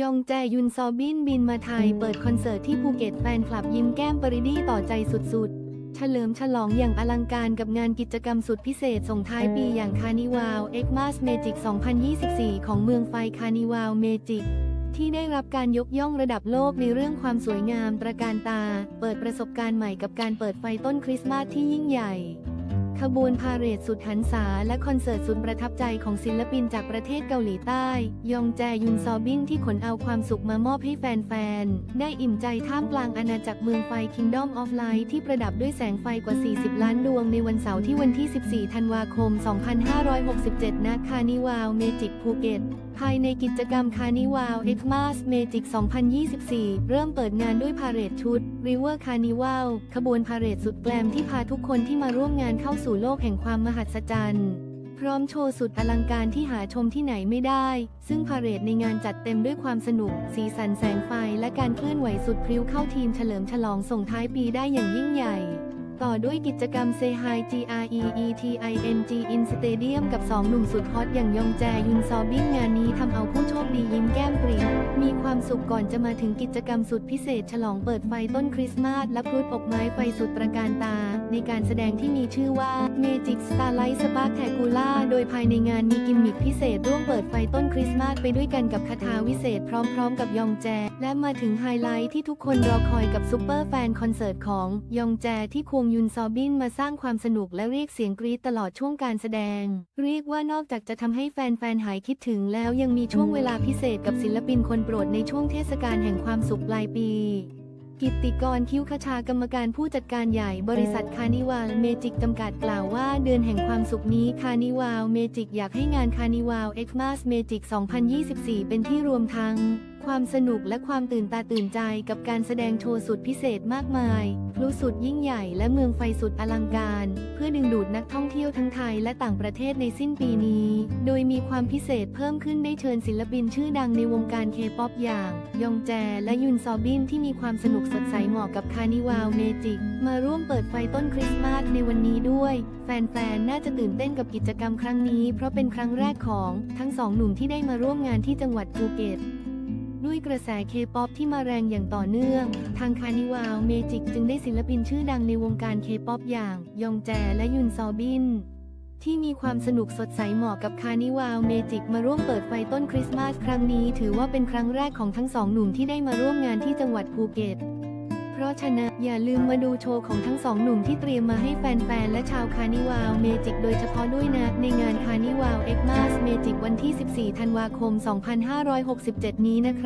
ยองแจยุนซอบินบินมาไทย เปิดคอนเสิร์ตที่ภูเก็ตแฟนคลับยิ้มแก้มปริดีต่อใจสุดๆ เฉลิมฉลองอย่างอลังการกับงานกิจกรรมสุดพิเศษส่งท้ายปีอย่างคานิวาลเอ็กมาสเมจิก 2024 ของเมืองไฟคานิวาลเมจิกที่ได้รับการยกย่องระดับโลกในเรื่องความสวยงามตระการตา เปิดประสบการณ์ใหม่กับการเปิดไฟต้นคริสต์มาสที่ยิ่งใหญ่ ขบวนพาเหรดสุดหันษาและคอนเสิร์ตสุดประทับใจของศิลปินจากประเทศเกาหลีใต้ ยองแจยุนซอบินที่ขนเอาความสุขมามอบให้แฟนๆ ได้อิ่มใจท่ามกลางอาณาจักรเมืองไฟ Kingdom of Light ที่ประดับด้วยแสงไฟกว่า 40 ล้านดวงในวันเสาร์ที่วันที่ 14 ธันวาคม 2567ณคานิวาวเมจิกภูเก็ตภายในกิจกรรมคานิวาลเอ็กมาสเมจิก 2024 เริ่มเปิดงานด้วยพาเรดชุด River Carnival ขบวนพาเรดสุดแกลมที่พาทุกคนที่มาร่วมงานเข้าสู่โลกแห่งความมหัศจรรย์พร้อมโชว์สุดอลังการที่หาชมที่ไหนไม่ได้ ซึ่งพาเรดในงานจัดเต็มด้วยความสนุก สีสันแสงไฟ และการเคลื่อนไหวสุดพริ้วเข้าทีมเฉลิมฉลองส่งท้ายปีได้อย่างยิ่งใหญ่ ต่อด้วยกิจกรรม Say Hi G R E E T I N G In Stadium กับ 2 หนุ่มสุดฮอตอย่างยองแจยุนซอบิ้งงานนี้ทำเอาผู้โชคดียิ้มแก้ม ความสุขก่อนจะมาถึงกิจกรรมสุดพิเศษ ฉลองเปิดไฟต้นคริสต์มาสและพลุดอกไม้ไฟสุดตระการตา ในการแสดงที่มีชื่อว่า Magic Starlight Spectacula โดยภายในงานมีกิมมิคพิเศษร่วมเปิดไฟต้นคริสต์มาสไปด้วยกันกับคาถาวิเศษพร้อมๆ กับยองแจ และมาถึงไฮไลท์ที่ทุกคนรอคอยกับซูเปอร์แฟนคอนเสิร์ตของยองแจที่ควงยุนซอบินมาสร้างความสนุกและเรียกเสียงกรี๊ดตลอดช่วงการแสดง เรียกว่านอกจากจะทำให้แฟนๆหายคิดถึงแล้วยังมีช่วงเวลาพิเศษกับศิลปินคนโปรดในช่วงเทศกาลแห่งความสุขปลายปี กิตติกรคิ้วขชากรรมการผู้จัดการใหญ่บริษัทคานิวาลเมจิกจำกัดกล่าวว่าเดือนแห่งความสุขนี้คานิวาลเมจิกอยากให้งานคานิวาลเอ็กซ์มาสเมจิก 2024 เป็นที่รวมทั้ง ความสนุกและความตื่นตาตื่นใจกับการแสดงโชว์สุดพิเศษมากมายพลุสุดยิ่งใหญ่และเมืองไฟสุดอลังการ เพื่อดึงดูดนักท่องเที่ยวทั้งไทยและต่างประเทศในสิ้นปีนี้ โดยมีความพิเศษเพิ่มขึ้นได้เชิญศิลปินชื่อดังในวงการเคป๊อปอย่าง ยองแจและยุนซอบินที่มีความสนุกสดใสเหมาะกับคานิวาลเมจิก มาร่วมเปิดไฟต้นคริสต์มาสในวันนี้ด้วย แฟนๆ น่าจะตื่นเต้นกับกิจกรรมครั้งนี้ เพราะเป็นครั้งแรกของทั้งสองหนุ่มที่ได้มาร่วมงานที่จังหวัดภูเก็ตด้วยกระแสเคป๊อปที่มาแรงอย่างต่อเนื่อง ทางคานิวาลเมจิกจึงได้ศิลปินชื่อดังในวงการเคป๊อปอย่าง ยองแจและยุนซอบิน ที่มีความสนุกสดใสเหมาะกับคานิวาลเมจิกมาร่วมเปิดไฟต้นคริสต์มาสครั้งนี้ ถือว่าเป็นครั้งแรกของทั้งสองหนุ่มที่ได้มาร่วมงานที่จังหวัดภูเก็ต เพราะฉะนั้นอย่าลืมมาดูโชว์ของทั้งสองหนุ่มที่เตรียมมาให้แฟนๆ และชาวคานิวาวเมจิกโดยเฉพาะด้วยนะ ในงานคานิวาวเอ็กมาสเมจิกวันที่ 14 ธันวาคม 2567 นี้นะครับ